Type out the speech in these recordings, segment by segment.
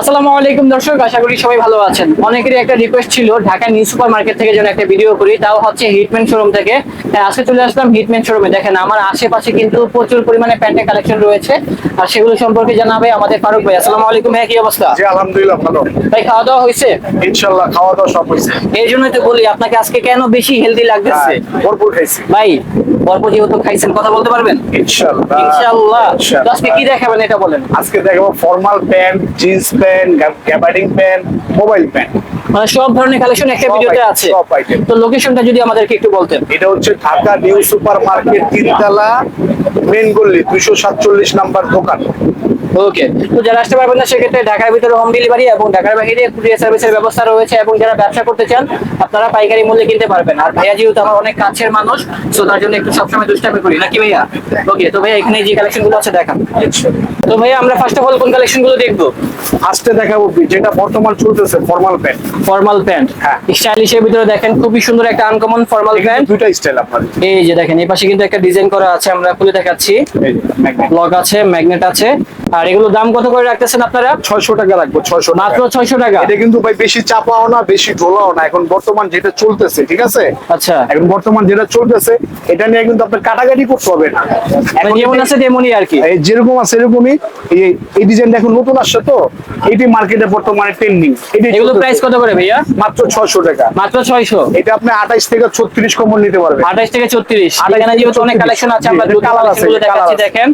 আসসালামু আলাইকুম দর্শক আশা করি সবাই ভালো আছেন। অনেকেরই একটা রিকোয়েস্ট ছিল ঢাকা নিউ সুপার মার্কেট থেকে যেন একটা ভিডিও করি তাও হচ্ছে হিটম্যান শোরুম থেকে। হ্যাঁ, আজকে চলে আসলাম হিটম্যান শোরুমে দেখেন আমার আশেপাশে কিন্তু প্রচুর পরিমাণে প্যান্টের কালেকশন রয়েছে। আর সেগুলো সম্পর্কে জানাবে আমাদের ফারুক ভাই। আসসালামু আলাইকুম ভাই কি অবস্থা? জি আলহামদুলিল্লাহ ভালো। ভাই খাওয়া দাওয়া হয়েছে? ইনশাল্লাহ খাওয়া দাওয়া সব হয়েছে। এই জন্যই তো বলি আপনাকে আজকে কেন বেশি হেলদি লাগতেছে? হ্যাঁ, ভরপুর খাইছি। ভাই গল্প যেহেতু খাইছেন কথা বলতে পারবেন? ইনশাল্লাহ ইনশাআল্লাহ ইনশাআল্লাহ। আজকে কি দেখাবেন এটা বলেন? আজকে দেখাবো formal pant jeans pant gabardine pant mobile pant মানে সব ধরনের কালেকশন একটা ভিডিওতে আছে। তো লোকেশনটা যদি আমাদেরকে একটু বলতেন। এটা হচ্ছে ঢাকা নিউ সুপার মার্কেট তিনতলা মেন গল্লি দুইশো সাতচল্লিশ নাম্বার দোকান। ওকে তো যারা আসতে পারবেন না সেক্ষেত্রে ঢাকার ভিতরে হোম ডেলিভারি এবং ঢাকার বাইরে কুরিয়ার সার্ভিসের ব্যবস্থা রয়েছে এবং যারা ব্যবসা করতে চান আপনারা পাইকারি মূল্যে কিনতে পারবেন। আর ভাইয়া যেহেতু আমার অনেক কাছের মানুষ তো তার জন্য একটু সবসময় দুষ্টামি করি। নাকি ভাইয়া? ওকে তো ভাইয়া এখানে যে কালেকশনগুলো আছে দেখান। তো ভাইয়া আমরা ফার্স্ট অফ অল কোন কালেকশনগুলো দেখব ফার্স্টে দেখাবো যেটা বর্তমান চলতেছে ফর্মাল প্যান্ট ফর্মাল প্যান্ট হ্যাঁ। স্টাইলিশের ভিতরে দেখেন খুবই সুন্দর একটা আনকমন ফর্মাল প্যান্ট দুটো স্টাইল আপনার। এই যে দেখেন এই পাশে কিন্তু একটা ডিজাইন করা আছে আমরা খুলে দেখাচ্ছি। লক আছে ম্যাগনেট আছে। আর এগুলো দাম কত করে রাখতেছেন আপনারা? ছয়শো টাকা রাখব ছয়শো মাত্র ছয়শো টাকা? এটা কিন্তু ভাই বেশি চাপাও না বেশি ঢোলাও না। এখন বর্তমান যেটা চলতেছে ঠিক আছে? আচ্ছা। এখন বর্তমান যেটা চলতেছে এটা নিয়ে কিন্তু আপনার কাটাকাটি করতে হবে না। মানে এখন যেমন আছে তেমনই আর কি। এই যেরকম আছে এরকমই এই এই ডিজাইনটা এখন নতুন আসছে তো এইটি মার্কেটে বর্তমানে ট্রেন্ডিং এগুলো প্রাইস কত করে ভাইয়া? মাত্র ছয়শো টাকা। মাত্র ছয়শো? এটা আপনি আঠাইশ থেকে ছত্রিশ কমন নিতে পারবেন। আঠাইশ থেকে ছত্রিশ। 28 এখানে যেহেতু অনেক কালেকশন আছে আমরা দ্রুত আছে। দেখেন।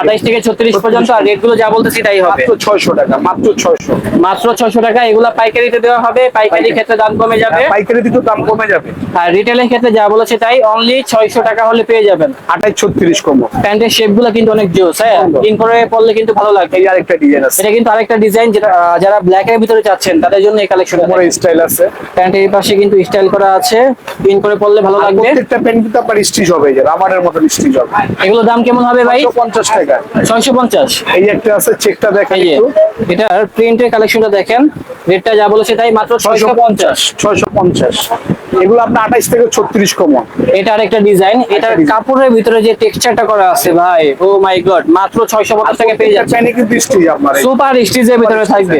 আঠাইশ থেকে ছত্রিশ পর্যন্ত আর রেটগুলো যা বলতেছি তাই হবে। মাত্র ছয়শো টাকা মাত্র ছয়শো। মাত্র ছয়শো টাকা এগুলো পাইকারিতে দেওয়া হবে পাইকারি। ক্ষেত্রে দাম কমে যাবে। পাইকারি দিতে দাম কমে যাবে। আর রিটেলের ক্ষেত্রে যা বলেছে তাই অনলি ছয়শো টাকা হলে পেয়ে যাবেন। আঠাইশ ছত্রিশ কমন প্যান্টের শেপগুলো কিন্তু অনেক জোস হ্যাঁ। ইন করে পরলে কিন্তু ভালো লাগবে। এই আরেকটা ডিজাইন আছে। এটা কিন্তু আরেকটা ডিজাইন যেটা যারা ব্ল্যাক এর ভিতরে চাচ্ছেন তাদের জন্য এই কালেকশন কোমরে স্টাইল আছে। প্যান্টের পাশে কিন্তু স্টাইল করা আছে। পিন করে পরলে ভালো লাগবে। প্রত্যেকটা প্যান্ট কিন্তু আপনার স্টিচ হবে এই যে রাবারের মতন স্টিচ হবে। এগুলো দাম কেমন হবে ভাই? পঞ্চাশ টাকা। ছয়শো পঞ্চাশ। এই একটা আছে চেকটা দেখেন এই যে একটু। এটার প্রিন্টের কালেকশনটা দেখেন। রেটটা যা বলেছে তাই মাত্র ছয়শো পঞ্চাশ। ছয়শো পঞ্চাশ। এগুলো আপনার আঠাইশ থেকে এটা আরেকটা ডিজাইন এটার কাপড়ের ভিতরে যে টেক্সচারটা করা আছে ভাই ও মাই গড মাত্র টাকা পেয়ে যাচ্ছে। স্টিচ আপনার সুপার ভিতরে থাকবে।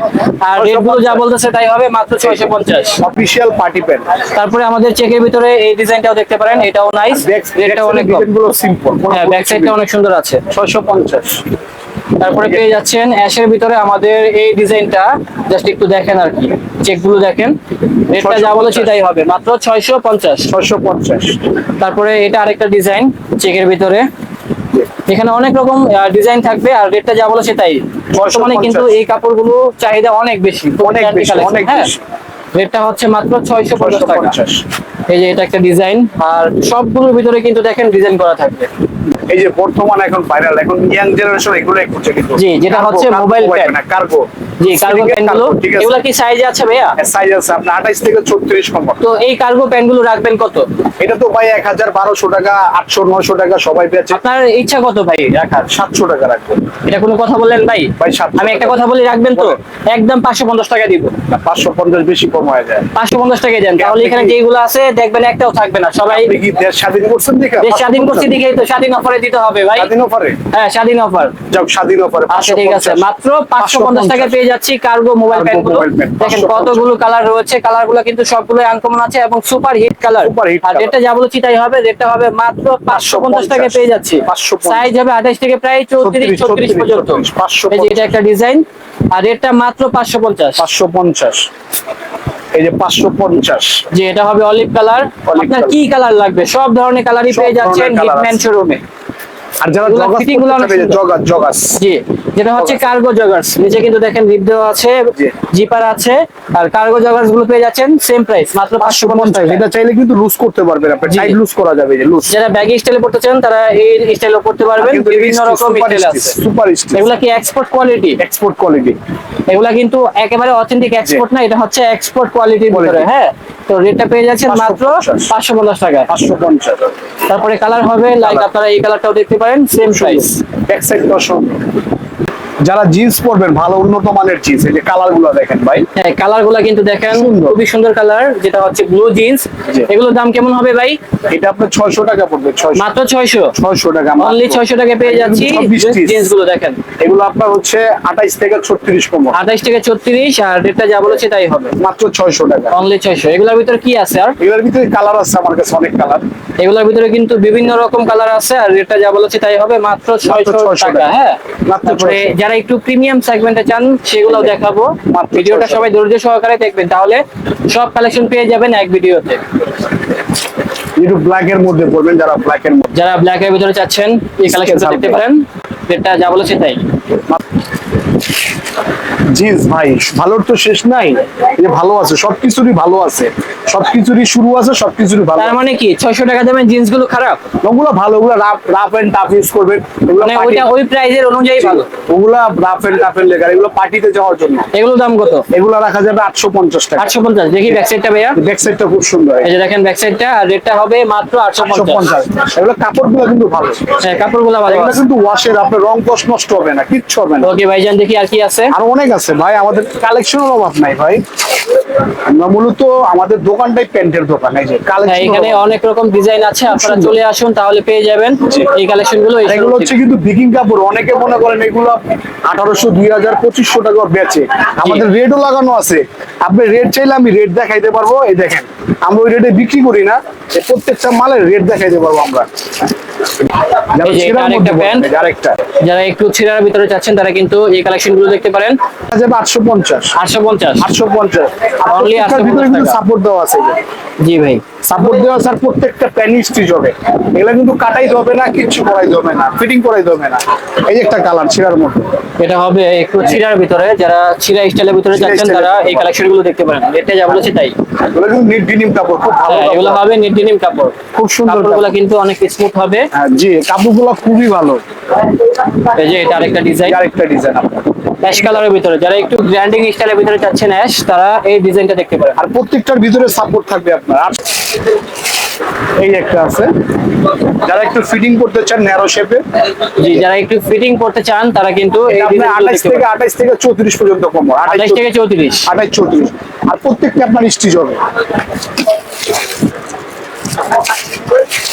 আর যা বলতেছে তাই হবে মাত্র পার্টি প্যান্ট তারপরে আমাদের চেকের ভিতরে এই ডিজাইনটাও দেখতে পারেন এটাও নাইস রেটটা অনেক কম। গুলো সিম্পল হ্যাঁ ব্যাক সাইডটা অনেক সুন্দর আছে। ছয়শো পঞ্চাশ। তারপরে পেয়ে যাচ্ছেন অ্যাশের ভিতরে আমাদের এই ডিজাইনটা। জাস্ট একটু দেখেন আর কি চেকগুলো দেখেন। রেটটা যা বলেছি তাই হবে মাত্র ছয়শো পঞ্চাশ। ছয়শো পঞ্চাশ। তারপরে এটা আরেকটা ডিজাইন চেকের ভিতরে। এখানে অনেক রকম ডিজাইন থাকবে আর রেটটা যা বলেছে তাই। বর্তমানে কিন্তু এই কাপড়গুলো চাহিদা অনেক বেশি। অনেক বেশি, অনেক হ্যাঁ? বেশি। রেটটা হচ্ছে মাত্র ছয়শো পঞ্চাশ টাকা। এই যে এটা একটা ডিজাইন আর সবগুলোর ভিতরে কিন্তু দেখেন ডিজাইন করা থাকবে। এই যে বর্তমান এখন ভাইরাল এখন ইয়াং জেনারেশন এগুলোই করছে। কিন্তু জি, যেটা হচ্ছে mobile pad। কার্গো জি কার্গো প্যান্টগুলো। এগুলো কি সাইজে আছে ভাইয়া? সাইজ আছে। আপনার আঠাইশ থেকে ছত্রিশ কমন তো এই কার্গো প্যান্টগুলো রাখবেন কত? এটা তো ভাই এক হাজার বারোশো টাকা আটশো নয়শো টাকা সবাই পেয়েছে আপনার ইচ্ছা কত ভাই? রাখার সাতশো টাকা রাখবেন এটা কোনো কথা বললেন ভাই? ভাই, আমি একটা কথা বলি রাখবেন তো? একদম পাঁচশো পঞ্চাশ টাকা দিব। পাঁচশো পঞ্চাশ বেশি কম হয়ে যায়। পাঁচশো পঞ্চাশ টাকা দেন। তাহলে এখানে যেগুলো আছে দেখবেন একটাও থাকবে না সবাই কি দেশ স্বাধীন করছেন দেখে দেশ স্বাধীন করছি তো স্বাধীন অফারে দিতে হবে ভাই। স্বাধীন অফারে হ্যাঁ স্বাধীন অফার যাক স্বাধীন অফারে আচ্ছা ঠিক আছে। মাত্র পাঁচশো পঞ্চাশ টাকা পেয়ে যাচ্ছি কার্গো মোবাইল প্যান্টগুলো। দেখেন কতগুলো কালার রয়েছে। কালারগুলো কিন্তু সবগুলো আনকমন আছে এবং সুপার হিট কালার আর। যেটা যা বলেছি তাই হবে। রেটটা হবে মাত্র পাঁচশো পঞ্চাশ টাকা পেয়ে যাচ্ছি। 550 সাইজ হবে আঠাশ থেকে প্রায় চৌত্রিশ 36, ছত্রিশ পর্যন্ত। 550 এই যে এটা একটা ডিজাইন আর রেটটা মাত্র পাঁচশো পঞ্চাশ। পাঁচশো পঞ্চাশ। এই যে পাঁচশো পঞ্চাশ। যে এটা হবে অলিভ কালার আপনার কি কালার লাগবে? সব ধরনের কালারই পেয়ে যাচ্ছেন হিটম্যান শোরুমে আর যারা জগাস জগাস জগাস জি যেটা হচ্ছে কার্গো জগার্স নিচে কিন্তু দেখেন রিপ দেওয়া আছে জিপার আছে আর কার্গো জগার্সগুলো পেয়ে যাচ্ছেন সেম প্রাইস মাত্র পাঁচশো পঞ্চাশ টাকা। এটা চাইলে কিন্তু লুজ করতে পারবেন আপনি টাইট লুজ করা যাবে যে লুজ যারা ব্যাগি স্টাইলে পড়তে চান তারা এই স্টাইলে পড়তে পারবেন বিভিন্ন রকম স্টাইল আছে। সুপার স্টিচ এগুলা কি এক্সপোর্ট কোয়ালিটি এক্সপোর্ট কোয়ালিটি এগুলা কিন্তু একেবারে অথেন্টিক এক্সপোর্ট না এটা হচ্ছে এক্সপোর্ট কোয়ালিটির ভিতরে। হ্যাঁ। তো রেটটা পেয়ে যাচ্ছেন মাত্র 550 পাঁচশো পঞ্চাশ টাকা। পাঁচশো পঞ্চাশ। তারপরে কালার হবে লাইক। আপনারা এই কালারটাও দেখতে পারেন সেম প্রাইস ব্যাক সাইড যারা জিন্স পরবেন ভালো উন্নত মানের জিন্স এই যে কালারগুলো দেখেন ভাই। হ্যাঁ কালারগুলা কিন্তু দেখেন খুবই সুন্দর কালার যেটা হচ্ছে ব্লু জিন্স জি। এগুলোর দাম কেমন হবে ভাই? এটা আপনার ছয়শো টাকা পড়বে ছয়শো। মাত্র ছয়শো? ছয়শো টাকা অনলি ছয়শো টাকা পেয়ে যাচ্ছি জিন্সগুলো দেখেন। এগুলো আপনার হচ্ছে আঠাইশ থেকে ছত্রিশ কম আঠাইশ থেকে ছত্রিশ আর রেটটা যা বলেছে তাই হবে। মাত্র ছয়শো টাকা। অনলি ছয়শো। এগুলোর ভিতরে কি আছে আর? এগুলোর ভিতরে কালার আছে আমার কাছে অনেক কালার। এগুলোর ভিতরে কিন্তু বিভিন্ন রকম কালার আছে আর রেটটা যা বলেছে তাই হবে মাত্র ছয়শো 600 টাকা। হ্যাঁ? মাত্র তারপরে 600 যারা একটু প্রিমিয়াম সেগমেন্টে চান সেগুলো দেখাবো। ভিডিওটা সবাই ধৈর্য সহকারে দেখবেন তাহলে সব কালেকশন পেয়ে যাবেন এক ভিডিওতে। একটু ব্ল্যাক এর মধ্যে পড়বেন যারা ব্ল্যাক এর মধ্যে। যারা ব্ল্যাক এর ভিতরে চাচ্ছেন এই কালেকশন দেখতে পারেন। যেটা যা বলেছে তাই। জিন্স ভাই ভালোর তো শেষ নাই যে ভালো আছে সবকিছুরই ভালো আছে সবকিছুরই শুরু আছে সবকিছুরই ভালো তার মানে কি ছয়শো টাকা দামের জিন্সগুলো খারাপ? ওগুলো ভালো ওগুলো rough rough and tough use করবেন মানে ওইটা ওই প্রাইজের অনুযায়ী ভালো। ওগুলা রাফ এন্ড টাফ এর লেগার এগুলো পার্টিতে যাওয়ার জন্য। এগুলোর দাম কত? এগুলো রাখা যাবে আটশো পঞ্চাশ টাকা। আটশো পঞ্চাশ দেখি ব্যাক সাইডটা ভাইয়া। ব্যাক সাইডটা খুব সুন্দর। এই যে দেখেন ব্যাক সাইডটা আর রেটটা হবে মাত্র আটশো আটশো পঞ্চাশ। পঞ্চাশ এগুলো কাপড়গুলো কিন্তু ভালো। হ্যাঁ কাপড়গুলো ভালো এগুলো কিন্তু ওয়াশের আপনার রং কষ নষ্ট হবে না কিচ্ছু হবে না। ওকে ভাইজান দেখি আর কি আছে। আরও অনেক আছে ভাই আমাদের কালেকশনের অভাব নাই ভাই। আমরা মূলত আমাদের দোকানটাই প্যান্টের দোকান এই যে হ্যাঁ, কালেকশন এখানে অনেক রকম ডিজাইন আছে আপনারা চলে আসুন তাহলে পেয়ে যাবেন। এই কালেকশনগুলো এগুলো হচ্ছে কিন্তু বিকিং কাপড় অনেকে মনে করেন এগুলো আঠারোশো দুই হাজার পঁচিশশো টাকা বেচে। আমাদের রেটও লাগানো আছে। আপনি রেট চাইলে আমি রেট দেখাইতে পারব এই দেখেন। আমরা ওই রেটে বিক্রি করি না প্রত্যেকটা মালের রেট দেখাইতে পারব আমরা। যারা একটু ছিড়ার ভিতরে চাচ্ছেন তারা কিন্তু এই কালেকশনগুলো দেখতে পারেন। আটশো পঞ্চাশ। আটশো পঞ্চাশ। আটশো পঞ্চাশ। Only প্রত্যেকটার 850 ভিতরে কিন্তু সাপোর্ট দেওয়া আছে জি ভাই। সাপোর্ট দেওয়া স্যার প্রত্যেকটা প্যানি স্টিচ হবে এগুলো কিন্তু কাটাইতে হবে না কিচ্ছু করাইতে হবে না ফিটিং করাইতে হবে না। এই একটা কালার ছিড়ার মধ্যে এটা হবে একটু ছিড়ার ভিতরে। যারা ছিড়া স্টাইলের ভিতরে তারা এই কালেকশনগুলো দেখতে পারেন। এটা যা বলেছে তাই। এগুলো কিন্তু নিট ডিনিম কাপড় খুব ভালো হ্যাঁ, এগুলো কাপড়। খুব সুন্দর কাপড়গুলো কিন্তু অনেক স্মুথ হবে। হ্যাঁ, জি কাপড়গুলো খুবই ভালো। এই যে এটা আরেকটা ডিজাইন আরেকটা ডিজাইন আপনার। অ্যাশ কালারের ভিতরে যারা একটু গ্র্যান্ডিং স্টাইলের ভিতরে চাচ্ছেন অ্যাশ তারা এই ডিজাইনটা দেখতে পারেন। আর প্রত্যেকটার ভিতরে সাপোর্ট থাকবে আপনার। আর এই একটা আছে। যারা একটু ফিটিং করতে চান ন্যারো শেপে জি যারা একটু ফিটিং করতে চান তারা কিন্তু এই আপনি ডিজাইনগুলো আঠাইশ দেখতে থেকে পারেন। আঠাইশ থেকে চৌত্রিশ পর্যন্ত কম। আঠাইশ থেকে চৌত্রিশ। আঠাইশ চৌত্রিশ। আর প্রত্যেকটা আপনার স্টিচ হবে।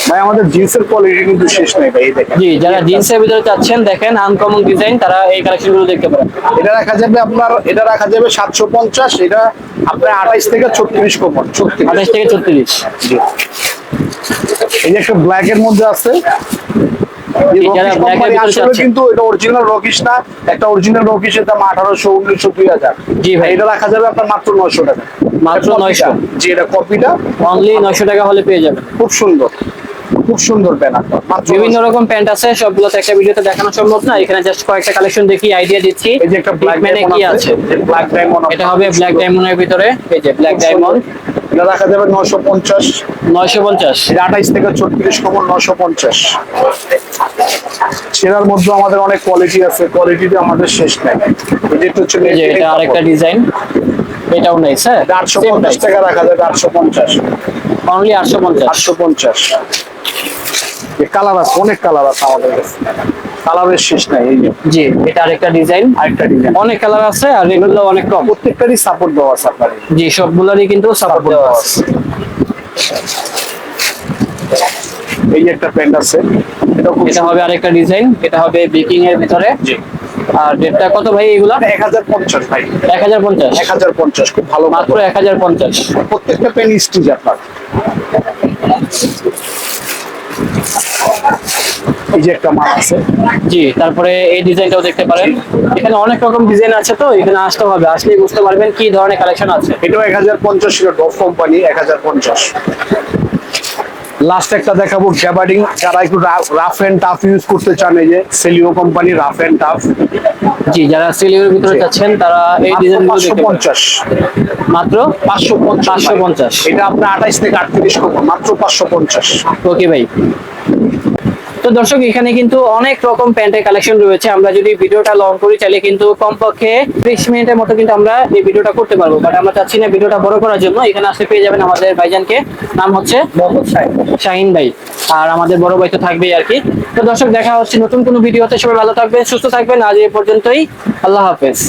ভাই আমাদের জিন্সের কোয়ালিটি কিন্তু শেষ নেই ভাই দেখেন। জি যারা জিন্সের ভিতরে চাচ্ছেন দেখেন আনকমন ডিজাইন তারা এই কালেকশনগুলো দেখতে পারেন। এটা রাখা যাবে আপনার এটা রাখা যাবে সাতশো পঞ্চাশ এটা আপনার আঠাইশ থেকে ছত্রিশ কোপন ছত্রিশ। আঠাইশ থেকে 36 জি। এই যে একটা ব্ল্যাক এর মধ্যে আছে। এর ভিতরে কিন্তু এটা অরিজিনাল রকিস না একটা অরিজিনাল রকিসের দাম আঠারোশো উনিশশো দুই হাজার। জি ভাই। এটা রাখা যাবে আপনার মাত্র নয়শো টাকা। মাত্র এটা কপিটা। 900 জি এটা কপিটা অনলি নয়শো টাকা হলে পেয়ে যাবেন। খুব সুন্দর। খুব সুন্দর প্যান্ট বিভিন্ন রকম প্যান্ট আছে সবগুলো তো একটা ভিডিওতে দেখানো সম্ভব না। এখানে জাস্ট কয়েকটা কালেকশন দেখি আইডিয়া দিচ্ছি। এই যে একটা ব্ল্যাক মানে কি আছে। ব্ল্যাক ডায়মন্ড এটা হবে ব্ল্যাক ডায়মন্ডের ভিতরে। এই যে ব্ল্যাক ডায়মন্ড এটা রাখা যাবে এটা থেকে কমন সেরার মধ্যে আমাদের অনেক কোয়ালিটি আছে কোয়ালিটিতে আমাদের শেষ নাই। যে এটা আরেকটা ডিজাইন এটাও হ্যাঁ? টাকা রাখা যাবে আটশো পঞ্চাশ। অনলি আটশো পঞ্চাশ। আটশো পঞ্চাশ। কালার আছে অনেক কালার আছে আমাদের কাছে। কালারের শেষ নাই এই জি এটা আরেকটা ডিজাইন। আরেকটা ডিজাইন। অনেক কালার আছে আর রেটগুলো অনেক কম। প্রত্যেকটারই সাপোর্ট দেওয়া আছে আপনার জি সবগুলোরই কিন্তু সাপোর্ট দেওয়া আছে। এই একটা প্যান্ট আছে। এটা এটা হবে আরেকটা ডিজাইন এটা হবে বেকিং এর ভিতরে। জি। আর রেটটা কত ভাই এগুলা? এক হাজার পঞ্চাশ ভাই। এক হাজার পঞ্চাশ। এক হাজার পঞ্চাশ খুব ভালো মাত্র এক হাজার পঞ্চাশ। প্রত্যেকটা পেন স্টিচ আপনার। এই যে একটা মাল আছে। জি তারপরে এই ডিজাইনটাও দেখতে পারেন। এখানে অনেক রকম ডিজাইন আছে তো এখানে আসতে হবে। আসলেই বুঝতে পারবেন কি ধরনের কালেকশন আছে। এটাও এক হাজার পঞ্চাশ ছিল ডোভ কোম্পানি এক হাজার পঞ্চাশ। লাস্ট একটা দেখাবো গ্যাবার্ডিং যারা একটু রাফ এন্ড টাফ ইউজ করতে চান এই যে Celio company rough and tough জি যারা সেলিওর ভিতরে যাচ্ছেন তারা এই ডিজাইনগুলো পাঁচশো দেখতে পাচ্ছেন পঞ্চাশ। মাত্র পাঁচশো পঞ্চাশ। 550 এটা আপনার আঠাইশ থেকে আটত্রিশ মাত্র পাঁচশো পঞ্চাশ। ওকে ভাই। তো দর্শক এখানে কিন্তু অনেক রকম প্যান্টের কালেকশন রয়েছে। আমরা যদি ভিডিওটা লং করি চাইলে কিন্তু কমপক্ষে বিশ মিনিটের মতো কিন্তু আমরা এই ভিডিওটা করতে পারব। বাট আমরা চাচ্ছি না ভিডিওটা বড় করার জন্য। এখানে আসতে পেয়ে যাবেন আমাদের ভাইজানকে। নাম হচ্ছে মোহাম্মদ শাহিন ভাই। আর আমাদের বড় ভাই তো থাকবেই আর কি। তো দর্শক দেখা হচ্ছে নতুন কোনো ভিডিওতে। সবাই ভালো থাকবেন সুস্থ থাকবেন। আজ এ পর্যন্তই। আল্লাহ হাফেজ।